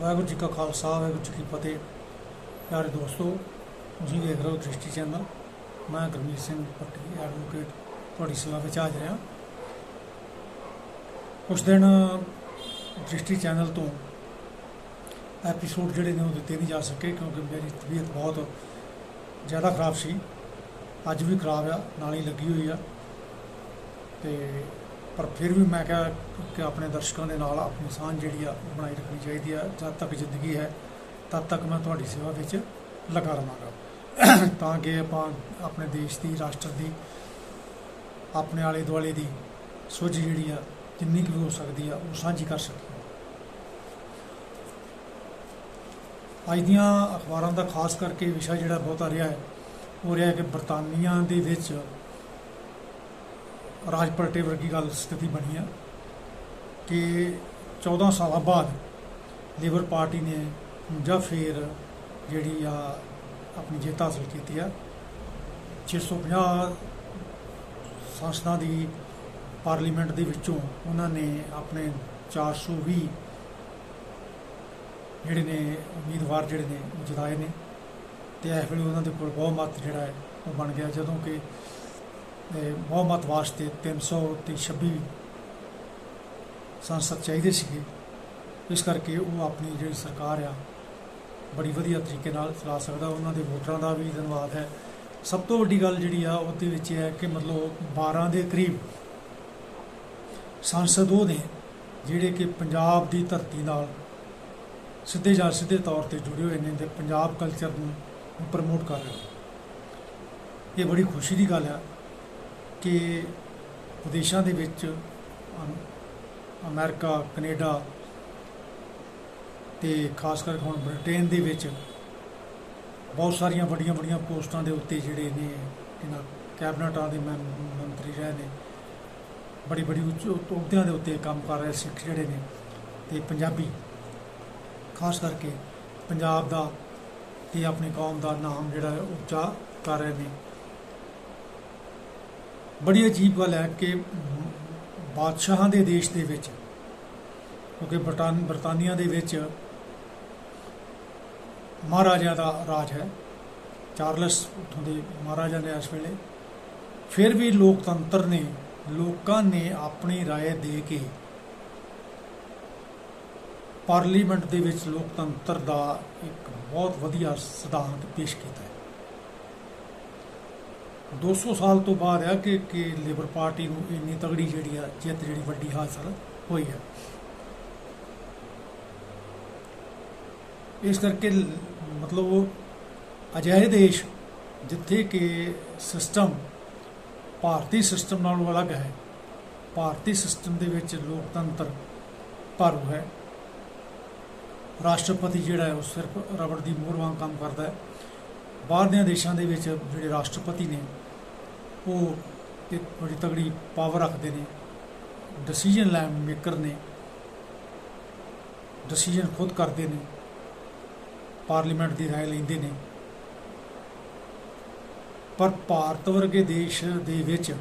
ਵਾਹਿਗੁਰੂ ਜੀ ਕਾ ਖਾਲਸਾ, ਵਾਹਿਗੁਰੂ ਜੀ ਕੀ ਫਤਿਹ। ਪਿਆਰੇ ਦੋਸਤੋ, ਤੁਸੀਂ ਦੇਖ ਰਹੇ ਹੋ ਦ੍ਰਿਸ਼ਟੀ ਚੈਨਲ। ਮੈਂ ਗੁਰਮੀਤ ਸਿੰਘ, ਪੱਟੀ ਐਡਵੋਕੇਟ ਤੁਹਾਡੀ ਸੇਵਾ ਵਿੱਚ ਹਾਜ਼ਰ ਹਾਂ। ਕੁਝ ਦਿਨ ਦ੍ਰਿਸ਼ਟੀ ਚੈਨਲ ਤੋਂ ਐਪੀਸੋਡ ਜਿਹੜੇ ਨੇ ਉਹ ਦਿੱਤੇ ਨਹੀਂ ਜਾ ਸਕੇ ਕਿਉਂਕਿ ਮੇਰੀ ਤਬੀਅਤ ਬਹੁਤ ਜ਼ਿਆਦਾ ਖਰਾਬ ਸੀ। ਅੱਜ ਵੀ ਖਰਾਬ ਆ, ਨਾਲ ਹੀ ਲੱਗੀ ਹੋਈ ਆ। ਤੇ ਪਰ ਫਿਰ ਵੀ ਮੈਂ ਕਿਹਾ ਕਿ ਆਪਣੇ ਦਰਸ਼ਕਾਂ ਦੇ ਨਾਲ ਆਪਣੀ ਸਾਂਝ ਜਿਹੜੀ ਆ, ਉਹ ਬਣਾਈ ਰੱਖਣੀ ਚਾਹੀਦੀ ਆ। ਜਦ ਤੱਕ ਜ਼ਿੰਦਗੀ ਹੈ, ਤਦ ਤੱਕ ਮੈਂ ਤੁਹਾਡੀ ਸੇਵਾ ਵਿੱਚ ਲੱਗਾ ਰਵਾਂਗਾ ਤਾਂ ਕਿ ਆਪਾਂ ਆਪਣੇ ਦੇਸ਼ ਦੀ, ਰਾਸ਼ਟਰ ਦੀ, ਆਪਣੇ ਆਲੇ ਦੁਆਲੇ ਦੀ ਸੋਝ ਜਿਹੜੀ ਆ, ਜਿੰਨੀ ਕੁ ਹੋ ਸਕਦੀ ਆ, ਉਹ ਸਾਂਝੀ ਕਰ ਸਕੀਏ। ਅੱਜ ਦੀਆਂ ਅਖਬਾਰਾਂ ਦਾ ਖਾਸ ਕਰਕੇ ਵਿਸ਼ਾ ਜਿਹੜਾ ਬਹੁਤਾ ਰਿਹਾ ਹੈ, ਉਹ ਰਿਹਾ ਕਿ ਬਰਤਾਨੀਆ ਦੇ ਵਿੱਚ ਰਾਜ ਪਲਟੇ ਵਰਗੀ ਗੱਲ ਸਥਿਤੀ ਬਣੀ ਆ ਕਿ 14 ਸਾਲਾਂ ਬਾਅਦ ਲੇਬਰ ਪਾਰਟੀ ਨੇ ਜਾਂ ਫੇਰ ਜਿਹੜੀ ਆ ਆਪਣੀ ਜਿੱਤ ਹਾਸਲ ਕੀਤੀ ਆ 650 ਸੰਸਥਾ ਦੀ ਪਾਰਲੀਮੈਂਟ ਦੇ ਵਿੱਚੋਂ ਉਹਨਾਂ ਨੇ ਆਪਣੇ 420 ਜਿਹੜੇ ਨੇ ਉਮੀਦਵਾਰ ਜਿਹੜੇ ਨੇ ਉਹ ਜਿਤਾਏ ਨੇ ਤੇ ਇਸ ਵੇਲੇ ਉਹਨਾਂ ਦੇ ਕੋਲ ਬਹੁਮਤ ਜਿਹੜਾ ਹੈ ਉਹ ਬਣ ਗਿਆ। ਜਦੋਂ ਕਿ ਇਹ ਬਹੁਮਤ ਵਾਸਤੇ 300 ਤੇ 26 ਸੰਸਦ ਚਾਹੀਦੇ ਸੀਗੇ। ਇਸ ਕਰਕੇ ਉਹ ਆਪਣੀ ਜਿਹੜੀ ਸਰਕਾਰ ਆ, ਬੜੀ ਵਧੀਆ ਤਰੀਕੇ ਨਾਲ ਚਲਾ ਸਕਦਾ। ਉਹਨਾਂ ਦੇ ਵੋਟਰਾਂ ਦਾ ਵੀ ਧੰਨਵਾਦ ਹੈ। ਸਭ ਤੋਂ ਵੱਡੀ ਗੱਲ ਜਿਹੜੀ ਆ, ਉਹਦੇ ਵਿੱਚ ਇਹ ਹੈ ਕਿ ਮਤਲਬ 12 ਦੇ ਕਰੀਬ ਸੰਸਦ ਉਹ ਨੇ ਜਿਹੜੇ ਕਿ ਪੰਜਾਬ ਦੀ ਧਰਤੀ ਨਾਲ ਸਿੱਧੇ ਜਾਂ ਸਿੱਧੇ ਤੌਰ ਤੇ ਜੁੜੇ ਹੋਏ ਨੇ ਤੇ ਪੰਜਾਬ ਕਲਚਰ ਨੂੰ ਪ੍ਰਮੋਟ ਕਰ ਰਹੇ ਨੇ। ਇਹ ਬੜੀ ਖੁਸ਼ੀ ਦੀ ਗੱਲ ਆ। ਕਿ ਵਿਦੇਸ਼ਾਂ ਦੇ ਵਿੱਚ ਅਮ- ਅਮਰੀਕਾ, ਕੈਨੇਡਾ ਤੇ ਖਾਸ ਕਰਕੇ ਹੁਣ ਬ੍ਰਿਟੇਨ ਦੇ ਵਿੱਚ ਬਹੁਤ ਸਾਰੀਆਂ ਵੱਡੀਆਂ ਵੱਡੀਆਂ ਪੋਸਟਾਂ ਦੇ ਉੱਤੇ ਜਿਹੜੇ ਨੇ, ਇਹਨਾਂ ਕੈਬਨਟਾਂ ਦੇ ਮੈਂਬ- ਮੰਤਰੀ ਰਹੇ ਨੇ, ਬੜੀ ਬੜੀ ਉੱਚ ਅਹੁਦਿਆਂ ਦੇ ਉੱਤੇ ਕੰਮ ਕਰ ਰਹੇ ਸਿੱਖ ਜਿਹੜੇ ਨੇ ਤੇ ਪੰਜਾਬੀ, ਖਾਸ ਕਰਕੇ ਪੰਜਾਬ ਦਾ ਤੇ ਆਪਣੀ ਕੌਮ ਦਾ ਨਾਮ ਜਿਹੜਾ ਉੱਚਾ ਕਰ ਰਹੇ ਨੇ। ਬੜੀ ਅਜੀਬ ਗੱਲ ਹੈ ਕਿ ਬਾਦਸ਼ਾਹਾਂ ਦੇ ਦੇਸ਼ ਦੇ ਵਿੱਚ ਕਿਉਂਕਿ ਬਰਤਾਨ ਬਰਤਾਨੀਆ ਦੇ ਵਿੱਚ ਮਹਾਰਾਜਾ ਦਾ ਰਾਜ ਹੈ ਚਾਰਲਸ ਉੱਥੋਂ ਦੇ ਮਹਾਰਾਜਾ ਨੇ ਇਸ ਵੇਲੇ ਫਿਰ ਵੀ ਲੋਕਤੰਤਰ ਨੇ ਲੋਕਾਂ ਨੇ ਆਪਣੀ رائے ਦੇ ਕੇ ਪਾਰਲੀਮੈਂਟ ਦੇ ਵਿੱਚ ਲੋਕਤੰਤਰ ਦਾ ਇੱਕ ਬਹੁਤ ਵਧੀਆ ਸਿਧਾਂਤ ਪੇਸ਼ ਕੀਤਾ ਹੈ 200 ਸਾਲ ਤੋਂ ਬਾਅਦ ਹੈ ਕਿ ਕਿ ਲੇਬਰ ਪਾਰਟੀ ਨੂੰ ਇੰਨੀ ਤਗੜੀ ਜਿਹੜੀ ਆ, ਜਿੱਤ ਜਿਹੜੀ ਵੱਡੀ ਹਾਸਲ ਹੋਈ ਹੈ ਇਸ ਕਰਕੇ ਮਤਲਬ ਉਹ ਅਜਿਹੇ ਦੇਸ਼ ਜਿੱਥੇ ਕਿ ਸਿਸਟਮ ਭਾਰਤੀ ਸਿਸਟਮ ਨਾਲੋਂ ਅਲੱਗ ਹੈ, ਭਾਰਤੀ ਸਿਸਟਮ ਦੇ ਵਿੱਚ ਲੋਕਤੰਤਰ ਭਾਰੂ ਹੈ। ਰਾਸ਼ਟਰਪਤੀ ਜਿਹੜਾ ਹੈ ਉਹ ਸਿਰਫ ਰਬੜ ਦੀ ਮੋਹਰ ਵਾਂਗ ਕੰਮ ਕਰਦਾ ਹੈ। ਬਾਹਰ ਦੇ ਦੇਸ਼ਾਂ ਦੇ ਵਿੱਚ ਜਿਹੜੇ ਰਾਸ਼ਟਰਪਤੀ ਨੇ, ਉਹ ਇੱਕ ਬੜੀ ਤਗੜੀ ਪਾਵਰ ਰੱਖਦੇ ਨੇ ਡਿਸੀਜਨ ਲੈਣ ਮੇਕਰ ਨੇ ਡਿਸੀਜਨ ਖੁਦ ਕਰਦੇ ਨੇ ਪਾਰਲੀਮੈਂਟ ਦੀ ਰਾਏ ਲੈਂਦੇ ਨੇ। ਪਰ ਭਾਰਤ ਵਰਗੇ ਦੇਸ਼ ਦੇ ਵਿੱਚ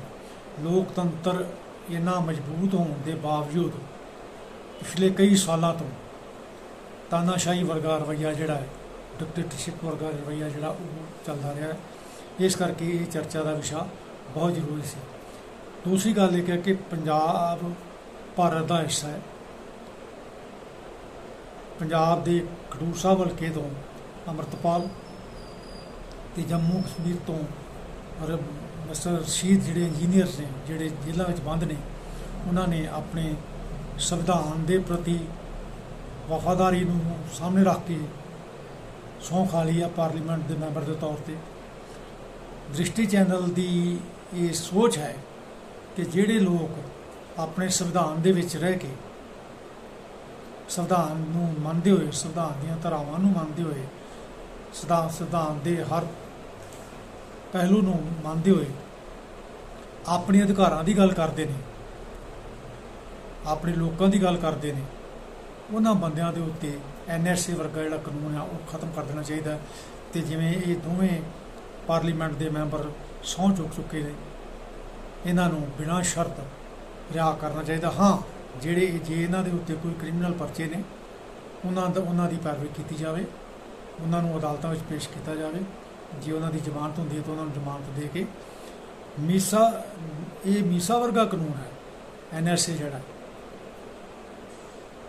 ਲੋਕਤੰਤਰ ਇੰਨਾ ਮਜ਼ਬੂਤ ਹੋਣ ਦੇ ਬਾਵਜੂਦ ਪਿਛਲੇ ਕਈ ਸਾਲਾਂ ਤੋਂ ਤਾਨਾਸ਼ਾਹੀ ਵਰਗਾ ਰਵੱਈਆ ਜਿਹੜਾ ਹੈ ਡਿਕਟੇਟਰਸ਼ਿਪ ਵਰਗਾ ਰਵੱਈਆ ਜਿਹੜਾ ਉਹ ਚੱਲਦਾ ਰਿਹਾ ਇਸ ਕਰਕੇ ਇਹ ਚਰਚਾ ਦਾ ਵਿਸ਼ਾ ਬਹੁਤ ਜ਼ਰੂਰੀ ਸੀ। ਦੂਸਰੀ ਗੱਲ ਇਹ ਹੈ ਕਿ ਪੰਜਾਬ ਭਾਰਤ ਦਾ ਹਿੱਸਾ ਹੈ। ਪੰਜਾਬ ਦੇ ਖਡੂਰ ਸਾਹਿਬ ਹਲਕੇ ਤੋਂ ਅੰਮ੍ਰਿਤਪਾਲ ਤੇ ਜੰਮੂ ਕਸ਼ਮੀਰ ਤੋਂ ਔਰ ਮਿਸਟਰ ਰਸ਼ੀਦ ਜਿਹੜੇ ਇੰਜੀਨੀਅਰਸ ਨੇ, ਜਿਹੜੇ ਜੇਲ੍ਹਾਂ ਵਿੱਚ ਬੰਦ ਨੇ, ਉਹਨਾਂ ਨੇ ਆਪਣੇ ਸੰਵਿਧਾਨ ਦੇ ਪ੍ਰਤੀ ਵਫਾਦਾਰੀ ਨੂੰ ਸਾਹਮਣੇ ਰੱਖ ਕੇ ਸਹੁੰ ਖਾ ਲਈ ਆ ਪਾਰਲੀਮੈਂਟ ਦੇ ਮੈਂਬਰ ਦੇ ਤੌਰ ਤੇ। ਦ੍ਰਿਸ਼ਟੀ ਚੈਨਲ ਦੀ ਇਹ ਸੋਚ ਹੈ ਕਿ ਜਿਹੜੇ ਲੋਕ ਆਪਣੇ ਸੰਵਿਧਾਨ ਦੇ ਵਿੱਚ ਰਹਿ ਕੇ ਸੰਵਿਧਾਨ ਨੂੰ ਮੰਨਦੇ ਹੋਏ, ਸੰਵਿਧਾਨ ਦੀਆਂ ਧਾਰਾਵਾਂ ਨੂੰ ਮੰਨਦੇ ਹੋਏ, ਸੰਵਿਧਾਨ ਸੰਵਿਧਾਨ ਦੇ ਹਰ ਪਹਿਲੂ ਨੂੰ ਮੰਨਦੇ ਹੋਏ ਆਪਣੇ ਅਧਿਕਾਰਾਂ ਦੀ ਗੱਲ ਕਰਦੇ ਨੇ, ਆਪਣੇ ਲੋਕਾਂ ਦੀ ਗੱਲ ਕਰਦੇ ਨੇ, ਉਹਨਾਂ ਬੰਦਿਆਂ ਦੇ ਉੱਤੇ ਐਨਐਸਏ ਵਰਗਾ ਜਿਹੜਾ ਕਾਨੂੰਨ ਆ, ਉਹ ਖਤਮ ਕਰ ਦੇਣਾ ਚਾਹੀਦਾ ਹੈ। ਤੇ ਜਿਵੇਂ ਇਹ ਦੋਵੇਂ ਪਾਰਲੀਮੈਂਟ ਦੇ ਮੈਂਬਰ ਸਹੁੰ ਚੁੱਕ ਚੁੱਕੇ ਨੇ, ਇਹਨਾਂ ਨੂੰ ਬਿਨਾਂ ਸ਼ਰਤ ਰਿਹਾ ਕਰਨਾ ਚਾਹੀਦਾ। ਹਾਂ, ਜਿਹੜੇ ਜੇ ਇਹਨਾਂ ਦੇ ਉੱਤੇ ਕੋਈ ਕ੍ਰਿਮੀਨਲ ਪਰਚੇ ਨੇ, ਉਹਨਾਂ ਦਾ, ਉਹਨਾਂ ਦੀ ਪੈਰਵੀ ਕੀਤੀ ਜਾਵੇ, ਉਹਨਾਂ ਨੂੰ ਅਦਾਲਤਾਂ ਵਿੱਚ ਪੇਸ਼ ਕੀਤਾ ਜਾਵੇ। ਜੇ ਉਹਨਾਂ ਦੀ ਜ਼ਮਾਨਤ ਹੁੰਦੀ ਹੈ ਤਾਂ ਉਹਨਾਂ ਨੂੰ ਜ਼ਮਾਨਤ ਦੇ ਕੇ ਮੀਸਾ, ਇਹ ਮੀਸਾ ਵਰਗਾ ਕਾਨੂੰਨ ਹੈ ਐਨਐਸਏ ਜਿਹੜਾ।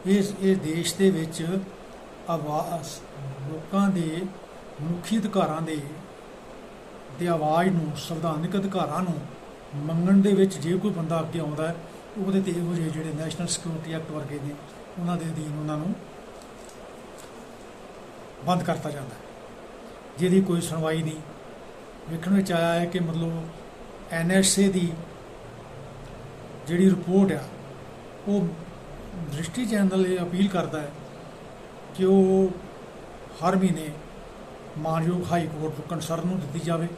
ਇਸ, ਇਹ ਦੇਸ਼ ਦੇ ਵਿੱਚ ਆਵਾਜ਼, ਲੋਕਾਂ ਦੇ ਮਨੁੱਖੀ ਅਧਿਕਾਰਾਂ ਦੇ ਦੇ ਆਵਾਜ਼ ਨੂੰ, ਸੰਵਿਧਾਨਿਕ ਅਧਿਕਾਰਾਂ ਨੂੰ ਮੰਗਣ ਦੇ ਵਿੱਚ ਜੇ ਕੋਈ ਬੰਦਾ ਅੱਗੇ ਆਉਂਦਾ ਉਹਦੇ ਤੇ ਇਹੋ ਜਿਹੇ ਜਿਹੜੇ ਨੈਸ਼ਨਲ ਸਿਕਿਉਰਿਟੀ ਐਕਟ ਵਰਗੇ ਨੇ, ਉਹਨਾਂ ਦੇ ਅਧੀਨ ਉਹਨਾਂ ਨੂੰ ਬੰਦ ਕਰਤਾ ਜਾਂਦਾ ਜਿਹਦੀ ਕੋਈ ਸੁਣਵਾਈ ਨਹੀਂ। ਵੇਖਣ ਵਿੱਚ ਆਇਆ ਹੈ ਕਿ ਮਤਲਬ ਐਨਐਸਏ ਦੀ ਜਿਹੜੀ ਰਿਪੋਰਟ ਆ, ਉਹ ਦ੍ਰਿਸ਼ਟੀ ਚੈਨਲ ਇਹ ਅਪੀਲ ਕਰਦਾ ਹੈ ਕਿ ਉਹ ਹਰ ਮਹੀਨੇ ਮਾਨਯੋਗ ਹਾਈ ਕੋਰਟ ਨੂੰ ਕੰਸਰਨ ਨੂੰ ਦਿੱਤੀ ਜਾਵੇ।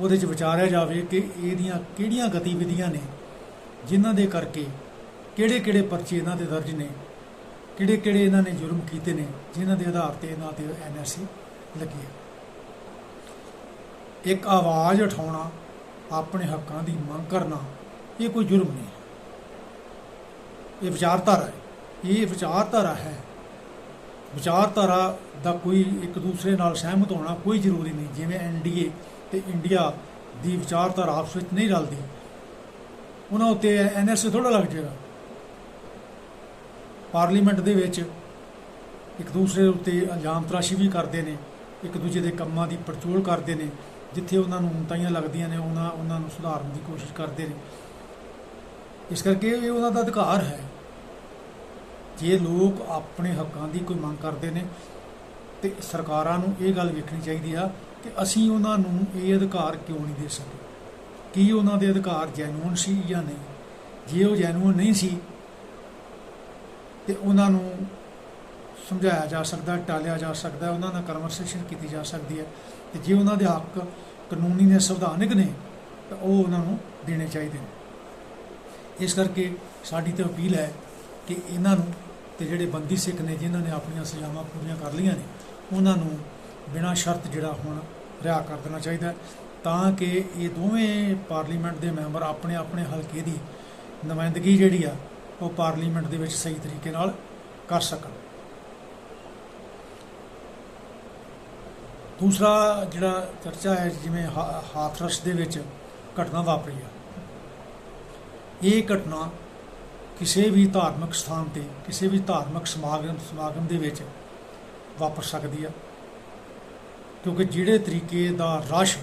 ਉਹਦੇ 'ਚ ਵਿਚਾਰਿਆ ਜਾਵੇ ਕਿ ਇਹਦੀਆਂ ਕਿਹੜੀਆਂ ਗਤੀਵਿਧੀਆਂ ਨੇ ਜਿਨ੍ਹਾਂ ਦੇ ਕਰਕੇ ਕਿਹੜੇ ਕਿਹੜੇ ਪਰਚੇ ਇਹਨਾਂ ਦੇ ਦਰਜ ਨੇ ਕਿਹੜੇ ਕਿਹੜੇ ਇਹਨਾਂ ਨੇ ਜੁਰਮ ਕੀਤੇ ਨੇ, ਜਿਨ੍ਹਾਂ ਦੇ ਆਧਾਰ ਤੇ ਇਹਨਾਂ ਤੇ ਐਨਐਸਸੀ ਲੱਗੀ ਹੈ। ਇੱਕ ਆਵਾਜ਼ ਉਠਾਉਣਾ, ਆਪਣੇ ਹੱਕਾਂ ਦੀ ਮੰਗ ਕਰਨਾ, ਇਹ ਕੋਈ ਜੁਰਮ ਨਹੀਂ ਹੈ। ਇਹ ਵਿਚਾਰਧਾਰਾ ਹੈ। ਇਹ ਵਿਚਾਰਧਾਰਾ ਹੈ ਵਿਚਾਰਧਾਰਾ ਦਾ ਕੋਈ ਇੱਕ ਦੂਸਰੇ ਨਾਲ ਸਹਿਮਤ ਹੋਣਾ ਕੋਈ ਜ਼ਰੂਰੀ ਨਹੀਂ, ਜਿਵੇਂ ਐਨਡੀਏ ਤੇ ਇੰਡੀਆ ਦੀ ਵਿਚਾਰਧਾਰਾ ਆਪਸ ਵਿੱਚ ਨਹੀਂ ਰਲਦੀ। ਉਹਨਾਂ ਉੱਤੇ ਐਨਐਸਏ ਥੋੜਾ ਲੱਗ ਜਾਏਗਾ। ਪਾਰਲੀਮੈਂਟ ਦੇ ਵਿੱਚ ਇੱਕ ਦੂਸਰੇ ਉੱਤੇ ਇਲਜ਼ਾਮ ਤਰਾਸ਼ੀ ਵੀ ਕਰਦੇ ਨੇ, ਇੱਕ ਦੂਜੇ ਦੇ ਕੰਮਾਂ ਦੀ ਪੜਚੋਲ ਕਰਦੇ ਨੇ, ਜਿੱਥੇ ਉਹਨਾਂ ਨੂੰ ਉਂਤਾਈਆਂ ਲੱਗਦੀਆਂ ਨੇ, ਉਹਨਾਂ ਉਹਨਾਂ ਨੂੰ ਸੁਧਾਰਨ ਦੀ ਕੋਸ਼ਿਸ਼ ਕਰਦੇ ਨੇ। ਇਸ ਕਰਕੇ ਇਹ ਉਹਨਾਂ ਦਾ ਅਧਿਕਾਰ ਹੈ। ਜੇ ਲੋਕ ਆਪਣੇ ਹੱਕਾਂ ਦੀ ਕੋਈ ਮੰਗ ਕਰਦੇ ਨੇ ਤੇ ਸਰਕਾਰਾਂ ਨੂੰ ਇਹ ਗੱਲ ਵੇਖਣੀ ਚਾਹੀਦੀ ਆ ਕਿ ਅਸੀਂ ਉਹਨਾਂ ਨੂੰ ਇਹ ਅਧਿਕਾਰ ਕਿਉਂ ਨਹੀਂ ਦੇ ਸਕੇ ਕੀ ਉਹਨਾਂ ਦੇ ਅਧਿਕਾਰ ਜੈਨੂਨ ਸੀ ਜਾਂ ਨਹੀਂ? ਜੇ ਉਹ ਜੈਨੂਨ ਨਹੀਂ ਸੀ, ਤੇ ਉਹਨਾਂ ਨੂੰ ਸਮਝਾਇਆ ਜਾ ਸਕਦਾ, ਟਾਲਿਆ ਜਾ ਸਕਦਾ, ਉਹਨਾਂ ਨਾਲ ਕਨਵਰਸੇਸ਼ਨ ਕੀਤੀ ਜਾ ਸਕਦੀ ਹੈ। ਤੇ ਜੇ ਉਹਨਾਂ ਦੇ ਹੱਕ ਕਾਨੂੰਨੀ ਨੇ, ਸੰਵਿਧਾਨਿਕ ਨੇ, ਤਾਂ ਉਹ ਉਹਨਾਂ ਨੂੰ ਦੇਣੇ ਚਾਹੀਦੇ ਨੇ। ਇਸ ਕਰਕੇ ਸਾਡੀ ਤਾਂ ਅਪੀਲ ਹੈ ਕਿ ਇਹਨਾਂ ਨੂੰ ਤੇ ਜਿਹੜੇ ਬੰਦੀ ਸਿੱਖ ਨੇ ਜਿਨ੍ਹਾਂ ਨੇ ਆਪਣੀਆਂ ਸਜ਼ਾਵਾਂ ਪੂਰੀਆਂ ਕਰ ਲਈਆਂ ਨੇ, ਉਹਨਾਂ ਨੂੰ ਬਿਨਾਂ ਸ਼ਰਤ ਜਿਹੜਾ ਹੁਣ ਰਿਹਾ ਕਰ ਦੇਣਾ ਚਾਹੀਦਾ ਤਾਂ ਕਿ ਇਹ ਦੋਵੇਂ ਪਾਰਲੀਮੈਂਟ ਦੇ ਮੈਂਬਰ ਆਪਣੇ ਆਪਣੇ ਹਲਕੇ ਦੀ ਨੁਮਾਇੰਦਗੀ ਜਿਹੜੀ ਆ, ਉਹ ਪਾਰਲੀਮੈਂਟ ਦੇ ਵਿੱਚ ਸਹੀ ਤਰੀਕੇ ਨਾਲ ਕਰ ਸਕਣ। ਦੂਸਰਾ ਜਿਹੜਾ ਚਰਚਾ ਹੈ, ਜਿਵੇਂ ਹਾ- ਹਾਥਰਸ ਦੇ ਵਿੱਚ ਘਟਨਾ ਵਾਪਰੀ ਆ। ਇਹ ਘਟਨਾ ਕਿਸੇ ਵੀ ਧਾਰਮਿਕ ਸਥਾਨ ਤੇ, ਕਿਸੇ ਵੀ ਧਾਰਮਿਕ ਸਮਾਗਮ ਸਮਾਗਮ ਦੇ ਵਿੱਚ ਵਾਪਰ ਸਕਦੀ ਆ। ਕਿਉਂਕਿ ਜਿਹੜੇ ਤਰੀਕੇ ਦਾ ਰਸ਼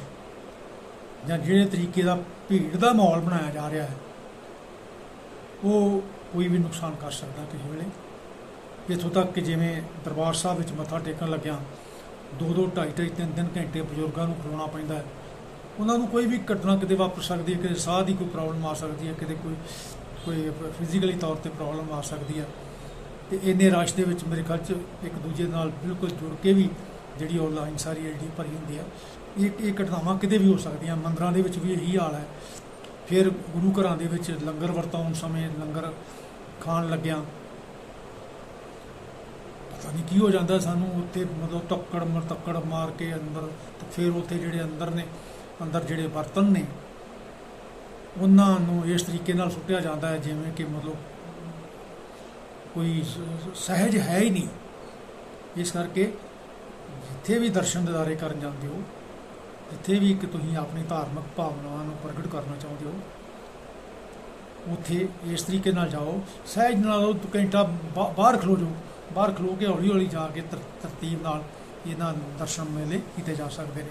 ਜਾਂ ਜਿਹੜੇ ਤਰੀਕੇ ਦਾ ਭੀੜ ਦਾ ਮਾਹੌਲ ਬਣਾਇਆ ਜਾ ਰਿਹਾ ਹੈ, ਉਹ ਕੋਈ ਵੀ ਨੁਕਸਾਨ ਕਰ ਸਕਦਾ ਕਿਸੇ ਵੇਲੇ। ਇੱਥੋਂ ਤੱਕ ਕਿ ਜਿਵੇਂ ਦਰਬਾਰ ਸਾਹਿਬ ਵਿੱਚ ਮੱਥਾ ਟੇਕਣ ਲੱਗਿਆ, ਦੋ ਦੋ, ਢਾਈ ਢਾਈ, ਤਿੰਨ ਤਿੰਨ ਘੰਟੇ ਬਜ਼ੁਰਗਾਂ ਨੂੰ ਖਲੋਣਾ ਪੈਂਦਾ ਹੈ। ਉਹਨਾਂ ਨੂੰ ਕੋਈ ਵੀ ਘਟਨਾ ਕਿਤੇ ਵਾਪਰ ਸਕਦੀ ਹੈ ਕਿਤੇ ਸਾਹ ਦੀ ਕੋਈ ਪ੍ਰੋਬਲਮ ਆ ਸਕਦੀ ਹੈ, ਕਿਤੇ ਕੋਈ ਕੋਈ ਫਿਜ਼ੀਕਲੀ ਤੌਰ ਤੇ ਪ੍ਰੋਬਲਮ ਆ ਸਕਦੀ ਹੈ ਤੇ ਇੰਨੇ ਰਸ਼ ਦੇ ਵਿੱਚ ਮੇਰੇ ਖਿਆਲ 'ਚ ਇੱਕ ਦੂਜੇ ਨਾਲ ਬਿਲਕੁਲ ਜੁੜ ਕੇ ਵੀ ਜਿਹੜੀ ਆਨਲਾਈਨ ਸਾਰੀ ਜਿਹੜੀ ਭਰੀ ਹੁੰਦੀ ਆ, ਇਹ ਇਹ ਘਟਨਾਵਾਂ ਕਿਤੇ ਵੀ ਹੋ ਸਕਦੀਆਂ। ਮੰਦਰਾਂ ਦੇ ਵਿੱਚ ਵੀ ਇਹੀ ਹਾਲ ਹੈ ਫਿਰ ਗੁਰੂ ਘਰਾਂ ਦੇ ਵਿੱਚ ਲੰਗਰ ਵਰਤਾਉਣ ਸਮੇਂ ਲੰਗਰ ਖਾਣ ਲੱਗਿਆਂ, ਪਤਾ ਨਹੀਂ ਕੀ ਹੋ ਜਾਂਦਾ ਸਾਨੂੰ। ਉੱਥੇ ਮਤਲਬ ਤੱਕੜ ਮਰਤੱਕੜ ਮਾਰ ਕੇ ਅੰਦਰ, ਤੇ ਫਿਰ ਉੱਥੇ ਜਿਹੜੇ ਅੰਦਰ ਨੇ, ਅੰਦਰ ਜਿਹੜੇ ਬਰਤਨ ਨੇ ਉਹਨਾਂ ਨੂੰ ਇਸ ਤਰੀਕੇ ਨਾਲ ਸੁੱਟਿਆ ਜਾਂਦਾ ਹੈ, ਜਿਵੇਂ ਕਿ ਮਤਲਬ ਕੋਈ ਸਹਿਜ ਹੈ ਹੀ ਨਹੀਂ। ਇਸ ਕਰਕੇ ਜਿੱਥੇ ਵੀ ਦਰਸ਼ਨ ਦਿਦਾਰੇ ਕਰਨ ਜਾਂਦੇ ਹੋ, ਜਿੱਥੇ ਵੀ ਇੱਕ ਤੁਸੀਂ ਆਪਣੀ ਧਾਰਮਿਕ ਭਾਵਨਾਵਾਂ ਨੂੰ ਪ੍ਰਗਟ ਕਰਨਾ ਚਾਹੁੰਦੇ ਹੋ, ਉੱਥੇ ਇਸ ਤਰੀਕੇ ਨਾਲ ਜਾਓ। ਸਹਿਜ ਨਾਲ ਉਹ ਘੰਟਾ ਬਾ- ਬਾਹਰ ਖਲੋ ਜਾਓ। ਬਾਹਰ ਖਲੋ ਕੇ ਹੌਲੀ ਹੌਲੀ ਜਾ ਕੇ ਤਰ- ਤਰਤੀਬ ਨਾਲ ਇਹਨਾਂ ਦਰਸ਼ਨ ਮੇਲੇ ਕੀਤੇ ਜਾ ਸਕਦੇ ਨੇ।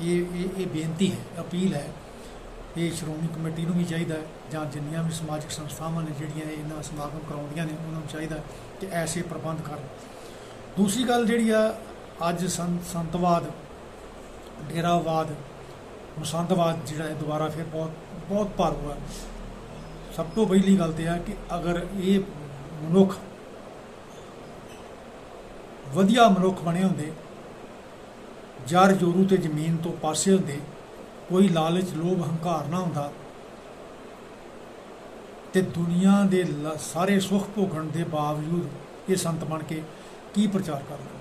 ਇਹ ਇਹ ਇਹ ਬੇਨਤੀ ਹੈ, ਅਪੀਲ ਹੈ ਇਹ ਸ਼੍ਰੋਮਣੀ ਕਮੇਟੀ ਨੂੰ ਵੀ ਚਾਹੀਦਾ ਜਾਂ ਜਿੰਨੀਆਂ ਵੀ ਸਮਾਜਿਕ ਸੰਸਥਾਵਾਂ ਨੇ ਜਿਹੜੀਆਂ ਇਹਨਾਂ ਸਮਾਗਮ ਕਰਾਉਂਦੀਆਂ ਨੇ, ਉਹਨਾਂ ਨੂੰ ਚਾਹੀਦਾ ਕਿ ਐਸੇ ਪ੍ਰਬੰਧ ਕਰਨ। ਦੂਸਰੀ ਗੱਲ ਜਿਹੜੀ ਆ, ਅੱਜ ਸੰਤ, ਸੰਤਵਾਦ, ਡੇਰਾਵਾਦ ਮਸੰਦਵਾਦ ਜਿਹੜਾ ਹੈ ਦੁਬਾਰਾ ਫਿਰ ਬਹੁਤ ਬਹੁਤ ਭਾਰੂ ਹੋਇਆ। ਸਭ ਤੋਂ ਪਹਿਲੀ ਗੱਲ ਤੇ ਹੈ ਕਿ ਅਗਰ ਇਹ ਮਨੁੱਖ ਵਧੀਆ ਮਨੁੱਖ ਬਣੇ ਹੁੰਦੇ ਜਰ ਜੋਰੂ ਤੇ ਜ਼ਮੀਨ ਤੋਂ ਪਾਸੇ ਹੁੰਦੇ ਕੋਈ ਲਾਲਚ, ਲੋਭ, ਹੰਕਾਰ ਨਾ ਹੁੰਦਾ। ਤੇ ਦੁਨੀਆ ਦੇ ਲ- ਸਾਰੇ ਸੁੱਖ ਭੋਗਣ ਦੇ ਬਾਵਜੂਦ ਇਹ ਸੰਤ ਬਣ ਕੇ ਕੀ ਪ੍ਰਚਾਰ ਕਰਦੇ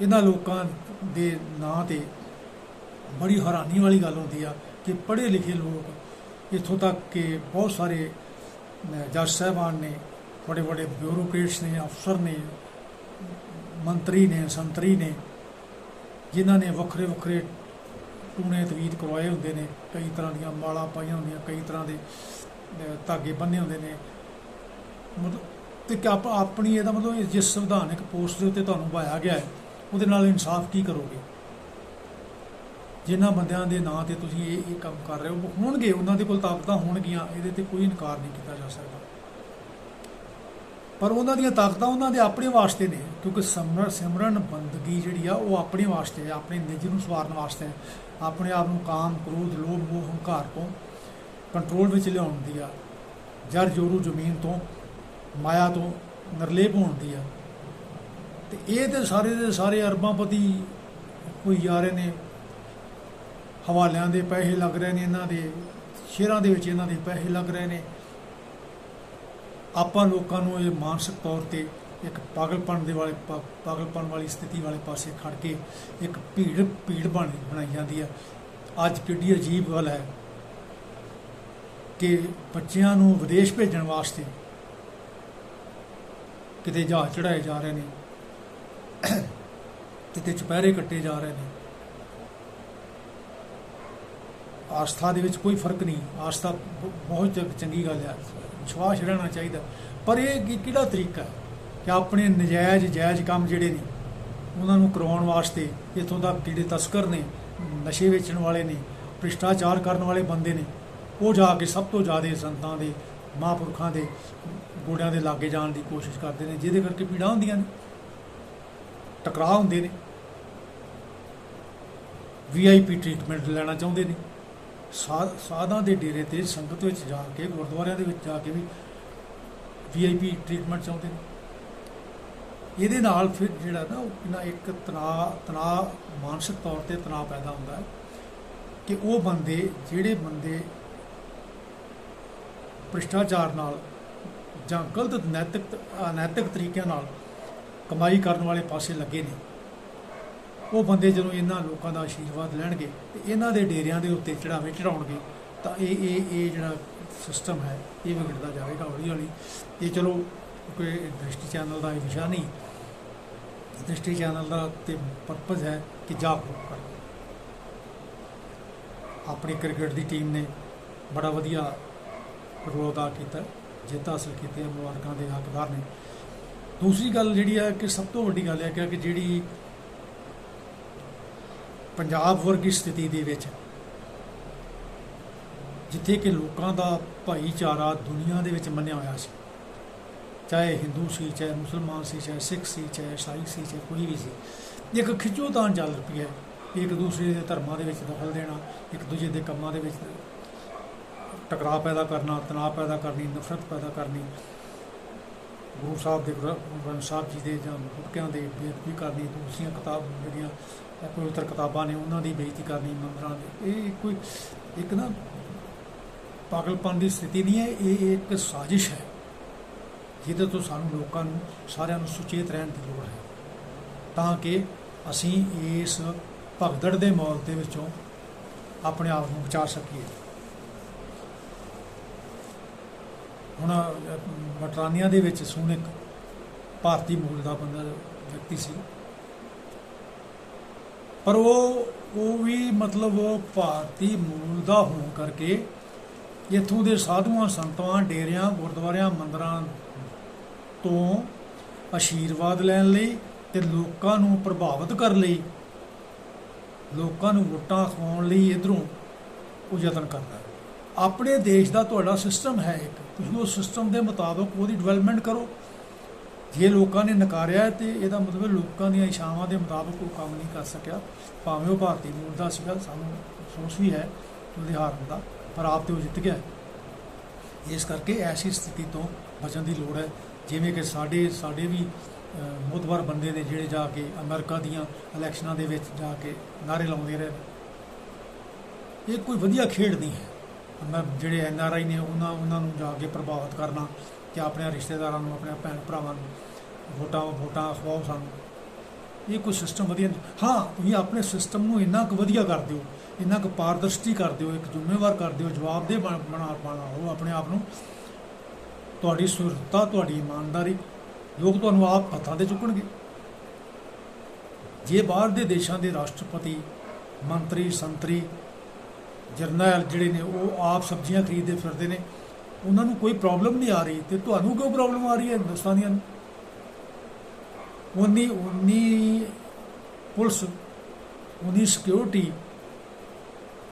ਇਹਨਾਂ ਲੋਕਾਂ ਦੇ ਨਾਂ ਤੇ ਬੜੀ ਹੈਰਾਨੀ ਵਾਲੀ ਗੱਲ ਹੁੰਦੀ ਆ ਕਿ ਪੜ੍ਹੇ ਲਿਖੇ ਲੋਕ ਇੱਥੋਂ ਤੱਕ ਕਿ ਬਹੁਤ ਸਾਰੇ ਜੱਜ ਸਾਹਿਬਾਨ ਨੇ ਬੜੇ ਬੜੇ ਬਿਊਰੋਕ੍ਰੇਟਸ ਨੇ, ਅਫਸਰ ਨੇ, ਮੰਤਰੀ ਨੇ, ਸੰਤਰੀ ਨੇ, ਜਿਨ੍ਹਾਂ ਨੇ ਵੱਖਰੇ ਵੱਖਰੇ ਟੂਣੇ ਤਵੀਤ ਕਰਵਾਏ ਹੁੰਦੇ ਨੇ, ਕਈ ਤਰ੍ਹਾਂ ਦੀਆਂ ਮਾਲਾ ਪਾਈਆਂ ਹੁੰਦੀਆਂ, ਕਈ ਤਰ੍ਹਾਂ ਦੇ ਧਾਗੇ ਬੰਨੇ ਹੁੰਦੇ ਨੇ। ਮਤਲਬ, ਤੇ ਕਿ ਆਪ, ਆਪਣੀ ਇਹਦਾ ਮਤਲਬ ਜਿਸ ਸੰਵਿਧਾਨਕ ਪੋਸਟ ਦੇ ਉੱਤੇ ਤੁਹਾਨੂੰ ਪਾਇਆ ਗਿਆ ਹੈ, ਉਹਦੇ ਨਾਲ ਇਨਸਾਫ ਕੀ ਕਰੋਗੇ? ਜਿਨ੍ਹਾਂ ਬੰਦਿਆਂ ਦੇ ਨਾਂ ਤੇ ਤੁਸੀਂ ਇਹ ਇਹ ਕੰਮ ਕਰ ਰਹੇ ਹੋ, ਹੋਣਗੇ, ਉਹਨਾਂ ਦੇ ਕੋਲ ਤਾਕਤਾਂ ਹੋਣਗੀਆਂ, ਇਹਦੇ ਤੇ ਕੋਈ ਇਨਕਾਰ ਨਹੀਂ ਕੀਤਾ ਜਾ ਸਕਦਾ। ਪਰ ਉਹਨਾਂ ਦੀਆਂ ਤਾਕਤਾਂ ਉਹਨਾਂ ਦੇ ਆਪਣੇ ਵਾਸਤੇ ਨੇ, ਕਿਉਂਕਿ ਸਿਮਰਨ ਸਿਮਰਨ ਬੰਦਗੀ ਜਿਹੜੀ ਆ, ਉਹ ਆਪਣੇ ਵਾਸਤੇ ਆਪਣੇ ਨਿੱਜ ਨੂੰ ਸਵਾਰਨ ਵਾਸਤੇ ਆਪਣੇ ਆਪ ਨੂੰ ਕਾਮ, ਕ੍ਰੋਧ, ਲੋਭ, ਮੋਹ, ਹੰਕਾਰ ਤੋਂ ਕੰਟਰੋਲ ਵਿੱਚ ਲਿਆਉਣ ਦੀ ਆ। ਜਰ ਜੋਰੂ, ਜ਼ਮੀਨ ਤੋਂ, ਮਾਇਆ ਤੋਂ ਨਿਰਲੇਪ ਹੋਣ ਦੀ ਆ। ਤੇ ਇਹ ਤੇ ਸਾਰੇ ਦੇ ਸਾਰੇ ਅਰਬਾਂਪਤੀ ਕੋਈ ਜਾ ਰਹੇ ਨੇ, ਹਵਾਲਿਆਂ ਦੇ ਪੈਸੇ ਲੱਗ ਰਹੇ ਨੇ ਇਹਨਾਂ ਦੇ, ਸ਼ੇਰਾਂ ਦੇ ਵਿੱਚ ਇਹਨਾਂ ਦੇ ਪੈਸੇ ਲੱਗ ਰਹੇ ਨੇ। ਆਪਾਂ ਲੋਕਾਂ ਨੂੰ ਇਹ ਮਾਨਸਿਕ ਤੌਰ ਤੇ ਇੱਕ ਪਾਗਲਪਣ ਦੇ ਵਾਲੇ ਪਾ- ਪਾਗਲਪਣ ਵਾਲੀ ਸਥਿਤੀ ਵਾਲੇ ਪਾਸੇ ਖੜ ਕੇ ਇੱਕ ਭੀੜ ਭੀੜ ਬਣ, ਬਣਾਈ ਜਾਂਦੀ ਹੈ ਅੱਜ ਕਿੱਡੀ ਅਜੀਬ ਗੱਲ ਹੈ ਕਿ ਬੱਚਿਆਂ ਨੂੰ ਵਿਦੇਸ਼ ਭੇਜਣ ਵਾਸਤੇ ਕਿਤੇ ਜਹਾਜ਼ ਚੜਾਏ ਜਾ ਰਹੇ ਨੇ, ਕਿਤੇ ਚੁਪਹਿਰੇ ਕੱਟੇ ਜਾ ਰਹੇ ਨੇ। ਆਸਥਾ ਦੇ ਵਿੱਚ ਕੋਈ ਫ਼ਰਕ ਨਹੀਂ। ਆਸਥਾ ਬਹੁਤ ਚੰਗੀ ਗੱਲ ਹੈ। ਵਿਸ਼ਵਾਸ ਰਹਿਣਾ ਚਾਹੀਦਾ। ਪਰ ਇਹ ਕੀ- ਕਿਹੜਾ ਤਰੀਕਾ ਹੈ ਕਿ ਆਪਣੇ ਨਜਾਇਜ਼ ਜਾਇਜ਼ ਕੰਮ ਜਿਹੜੇ ਨੇ, ਉਹਨਾਂ ਨੂੰ ਕਰਵਾਉਣ ਵਾਸਤੇ ਇਥੋਂ ਤੱਕ ਜਿਹੜੇ ਤਸਕਰ ਨੇ, ਨਸ਼ੇ ਵੇਚਣ ਵਾਲੇ ਨੇ, ਭ੍ਰਿਸ਼ਟਾਚਾਰ ਕਰਨ ਵਾਲੇ ਬੰਦੇ ਨੇ, ਉਹ ਜਾ ਕੇ ਸਭ ਤੋਂ ਜ਼ਿਆਦਾ ਸੰਤਾਂ ਦੇ, ਮਹਾਂਪੁਰਖਾਂ ਦੇ ਗੋੜਿਆਂ ਦੇ ਲਾਗੇ ਜਾਣ ਦੀ ਕੋਸ਼ਿਸ਼ ਕਰਦੇ ਨੇ, ਜਿਹਦੇ ਕਰਕੇ ਪੀੜਾਂ ਹੁੰਦੀਆਂ ਨੇ, ਟਕਰਾਅ ਹੁੰਦੇ ਨੇ। ਵੀਆਈਪੀ ਟ੍ਰੀਟਮੈਂਟ ਲੈਣਾ ਚਾਹੁੰਦੇ ਨੇ। ਸਾਧਾਂ ਦੇ ਡੇਰੇ ਤੇ ਸੰਗਤ ਵਿੱਚ ਜਾ ਕੇ, ਗੁਰਦੁਆਰਿਆਂ ਦੇ ਵਿੱਚ ਜਾ ਕੇ ਵੀ ਵੀਆਈਪੀ ਟ੍ਰੀਟਮੈਂਟ ਚਾਹੁੰਦੇ ਨੇ। ਇਹਦੇ ਨਾਲ ਫਿਰ ਜਿਹੜਾ ਨਾ ਉਹ ਇੱਕ ਤਣਾਅ ਤਣਾਅ ਮਾਨਸਿਕ ਤੌਰ ਤੇ ਤਣਾਅ ਪੈਦਾ ਹੁੰਦਾ ਹੈ ਕਿ ਉਹ ਬੰਦੇ, ਜਿਹੜੇ ਬੰਦੇ ਭ੍ਰਿਸ਼ਟਾਚਾਰ ਨਾਲ ਜਾਂ ਗਲਤ ਨੈਤਿਕ ਅਨੈਤਿਕ ਤਰੀਕਿਆਂ ਨਾਲ ਕਮਾਈ ਕਰਨ ਵਾਲੇ ਪਾਸੇ ਲੱਗੇ ਨੇ ਉਹ ਬੰਦੇ ਜਦੋਂ ਇਹਨਾਂ ਲੋਕਾਂ ਦਾ ਆਸ਼ੀਰਵਾਦ ਲੈਣਗੇ ਤੇ ਇਹਨਾਂ ਦੇ ਡੇਰਿਆਂ ਦੇ ਉੱਤੇ ਚੜਾਵੇ ਚੜਾਉਣਗੇ ਤਾਂ ਇਹ ਇਹ ਇਹ ਜਿਹੜਾ ਸਿਸਟਮ ਹੈ, ਇਹ ਵਿਗੜਦਾ ਜਾਵੇਗਾ ਹੌਲੀ ਹੌਲੀ। ਇਹ ਚਲੋ ਕੋਈ ਦ੍ਰਿਸ਼ਟੀ ਚੈਨਲ ਦਾ ਇਹ ਵਿਸ਼ਾ ਨਹੀਂ, ਦ੍ਰਿਸ਼ਟੀ ਚੈਨਲ ਦਾ ਤੇ ਪਰਪਸ ਹੈ ਕਿ ਜਾਗਰੂਕ ਕਰਨਾ। ਆਪਣੀ ਕ੍ਰਿਕਟ ਦੀ ਟੀਮ ਨੇ ਬੜਾ ਵਧੀਆ ਰੋਲ ਅਦਾ ਕੀਤਾ, ਜਿੱਤ ਹਾਸਲ ਕੀਤੀ ਹੈ ਮੁਬਾਰਕਾਂ ਦੇ ਹੱਕਦਾਰ ਨੇ। ਦੂਸਰੀ ਗੱਲ ਜਿਹੜੀ ਹੈ ਕਿ ਸਭ ਤੋਂ ਵੱਡੀ ਗੱਲ ਹੈ ਕਿ ਜਿਹੜੀ ਪੰਜਾਬ ਵਰਗੀ ਸਥਿਤੀ ਦੇ ਵਿੱਚ ਜਿੱਥੇ ਕਿ ਲੋਕਾਂ ਦਾ ਭਾਈਚਾਰਾ ਦੁਨੀਆ ਦੇ ਵਿੱਚ ਮੰਨਿਆ ਹੋਇਆ ਸੀ, ਚਾਹੇ ਹਿੰਦੂ ਸੀ, ਚਾਹੇ ਮੁਸਲਮਾਨ ਸੀ, ਚਾਹੇ ਸਿੱਖ ਸੀ, ਚਾਹੇ ਈਸਾਈ ਸੀ, ਚਾਹੇ ਕੋਈ ਵੀ ਸੀ, ਇੱਕ ਖਿੱਚੋਤਾਣ ਚੱਲ ਪਈ ਹੈ ਇੱਕ ਦੂਸਰੇ ਦੇ ਧਰਮਾਂ ਦੇ ਵਿੱਚ ਦਖਲ ਦੇਣਾ, ਇੱਕ ਦੂਜੇ ਦੇ ਕੰਮਾਂ ਦੇ ਵਿੱਚ ਟਕਰਾਅ ਪੈਦਾ ਕਰਨਾ, ਤਣਾਅ ਪੈਦਾ ਕਰਨੀ, ਨਫ਼ਰਤ ਪੈਦਾ ਕਰਨੀ ਗੁਰੂ ਸਾਹਿਬ ਦੇ ਗ੍ਰ- ਗ੍ਰੰਥ ਸਾਹਿਬ ਜੀ ਦੇ ਜਾਂ ਹੁਕਮਾਂ ਦੇ ਬੇਅਦਬੀ ਕਰਨੀ, ਦੂਸਰੀਆਂ ਕਿਤਾਬ ਜਿਹੜੀਆਂ ਇਹ ਪਵਿੱਤਰ ਕਿਤਾਬਾਂ ਨੇ, ਉਹਨਾਂ ਦੀ ਬੇਇੱਜ਼ਤੀ ਕਰਨੀ ਮੰਦਰਾਂ ਦੀ। ਇਹ ਕੋਈ ਇੱਕ ਨਾ ਪਾਗਲਪਨ ਦੀ ਸਥਿਤੀ ਨਹੀਂ ਹੈ, ਇਹ ਇੱਕ ਸਾਜ਼ਿਸ਼ ਹੈ। ਜਿਹਦੇ ਤੋਂ ਸਾਨੂੰ ਲੋਕਾਂ ਨੂੰ, ਸਾਰਿਆਂ ਨੂੰ ਸੁਚੇਤ ਰਹਿਣ ਦੀ ਲੋੜ ਹੈ। ਤਾਂ ਕਿ ਅਸੀਂ ਇਸ ਭਗਦੜ ਦੇ ਮੌਲ ਦੇ ਵਿੱਚੋਂ ਆਪਣੇ ਆਪ ਨੂੰ ਬਚਾ ਸਕੀਏ। ਹੁਣ ਅਹ, ਬਟਰਾਨੀਆਂ ਦੇ ਵਿੱਚ ਸੂਨਿਕ ਭਾਰਤੀ ਮੂਲ ਦਾ ਬੰਦਾ ਵਿਅਕਤੀ ਸੀ। ਪਰ ਉਹ ਉਹ ਵੀ ਮਤਲਬ ਉਹ ਭਾਰਤੀ ਮੂਲ ਦਾ ਹੋਣ ਕਰਕੇ ਇੱਥੋਂ ਦੇ ਸਾਧੂਆਂ ਸੰਤਾਂ ਡੇਰਿਆਂ ਗੁਰਦੁਆਰਿਆਂ ਮੰਦਰਾਂ ਤੋਂ ਆਸ਼ੀਰਵਾਦ ਲੈਣ ਲਈ ਤੇ ਲੋਕਾਂ ਨੂੰ ਪ੍ਰਭਾਵਿਤ ਕਰਨ ਲਈ ਲੋਕਾਂ ਨੂੰ ਵੋਟਾਂ ਖਵਾਉਣ ਲਈ ਇਧਰੋਂ ਉਹ ਯਤਨ ਕਰਦਾ ਆਪਣੇ ਦੇਸ਼ ਦਾ ਤੁਹਾਡਾ ਸਿਸਟਮ ਹੈ ਇੱਕ। ਤੁਸੀਂ ਉਸ ਸਿਸਟਮ ਦੇ ਮੁਤਾਬਕ ਉਹਦੀ ਡਿਵੈਲਪਮੈਂਟ ਕਰੋ। ਜੇ ਲੋਕਾਂ ਨੇ ਨਕਾਰਿਆ ਹੈ ਤੇ ਇਹਦਾ ਮਤਲਬ ਲੋਕਾਂ ਦੀਆਂ ਇਛਾਵਾਂ ਦੇ ਮੁਤਾਬਕ ਉਹ ਕੰਮ ਨਹੀਂ ਕਰ ਸਕਿਆ। ਭਾਵੇਂ ਉਹ ਭਾਰਤੀ ਮੂਲ ਦਾ ਸੀਗਾ ਸਾਨੂੰ ਅਫਸੋਸ ਵੀ ਹੈ ਉਹਦੇ ਹਾਰਨ ਦਾ ਪਰ ਆਪ ਤੇ ਉਹ ਜਿੱਤ ਗਿਆ ਇਸ ਕਰਕੇ ਐਸੀ ਸਥਿਤੀ ਤੋਂ ਬਚਣ ਦੀ ਲੋੜ ਹੈ। ਜਿਵੇਂ ਕਿ ਸਾਡੇ ਸਾਡੇ ਵੀ ਅਹ, ਮੁਤਬਰ ਬੰਦੇ ਨੇ ਜਿਹੜੇ ਜਾ ਕੇ ਅਮਰੀਕਾ ਦੀਆਂ ਇਲੈਕਸ਼ਨਾਂ ਦੇ ਵਿੱਚ ਜਾ ਕੇ ਨਾਰੇ ਲਾਉਂਦੇ ਰਹੇ ਇਹ ਕੋਈ ਵਧੀਆ ਖੇਡ ਨਹੀਂ ਹੈ। ਮੈਂ ਜਿਹੜੇ ਐਨ ਆਰ ਆਈ ਨੇ ਉਹਨਾਂ ਉਹਨਾਂ ਨੂੰ ਜਾ ਕੇ ਪ੍ਰਭਾਵਿਤ ਕਰਨਾ ਕਿ ਆਪਣੇ ਰਿਸ਼ਤੇਦਾਰਾਂ ਨੂੰ, ਆਪਣੇ ਭੈਣ ਭਰਾਵਾਂ ਨੂੰ ਵੋਟਾਂ ਵੋਟਾਂ ਖਵਾਓ ਸਾਨੂੰ। ਇਹ ਕੋਈ ਸਿਸਟਮ ਵਧੀਆ ਹਾਂ, ਤੁਸੀਂ ਆਪਣੇ ਸਿਸਟਮ ਨੂੰ ਇੰਨਾ ਕੁ ਵਧੀਆ ਕਰ ਦਿਓ, ਇੰਨਾ ਕੁ ਪਾਰਦਰਸ਼ੀ ਕਰ ਦਿਓ, ਇੱਕ ਜ਼ਿੰਮੇਵਾਰ ਕਰ ਦਿਓ, ਜਵਾਬਦੇਹ ਬਣ- ਬਣਾ ਬਣਾਓ ਆਪਣੇ ਆਪ ਨੂੰ। ਤੁਹਾਡੀ ਸੁਰਤਾ, ਤੁਹਾਡੀ ਇਮਾਨਦਾਰੀ, ਲੋਕ ਤੁਹਾਨੂੰ ਆਪ ਹੱਥਾਂ ਦੇ ਚੁੱਕਣਗੇ। ਜੇ ਬਾਹਰ ਦੇ ਦੇਸ਼ਾਂ ਦੇ ਰਾਸ਼ਟਰਪਤੀ, ਮੰਤਰੀ, ਸੰਤਰੀ ਜਰਨੈਲ ਜਿਹੜੇ ਨੇ, ਉਹ ਆਪ ਸਬਜ਼ੀਆਂ ਖਰੀਦਦੇ ਫਿਰਦੇ ਨੇ। ਉਹਨਾਂ ਨੂੰ ਕੋਈ ਪ੍ਰੋਬਲਮ ਨਹੀਂ ਆ ਰਹੀ ਤੇ ਤੁਹਾਨੂੰ ਕਿਉਂ ਪ੍ਰੋਬਲਮ ਆ ਰਹੀ ਹੈ ਹਿੰਦੁਸਤਾਨੀਆਂ ਨੂੰ? ਉਨੀ ਉਨੀ ਪੁਲਿਸ, ਉਨੀ ਸਿਕਿਉਰਿਟੀ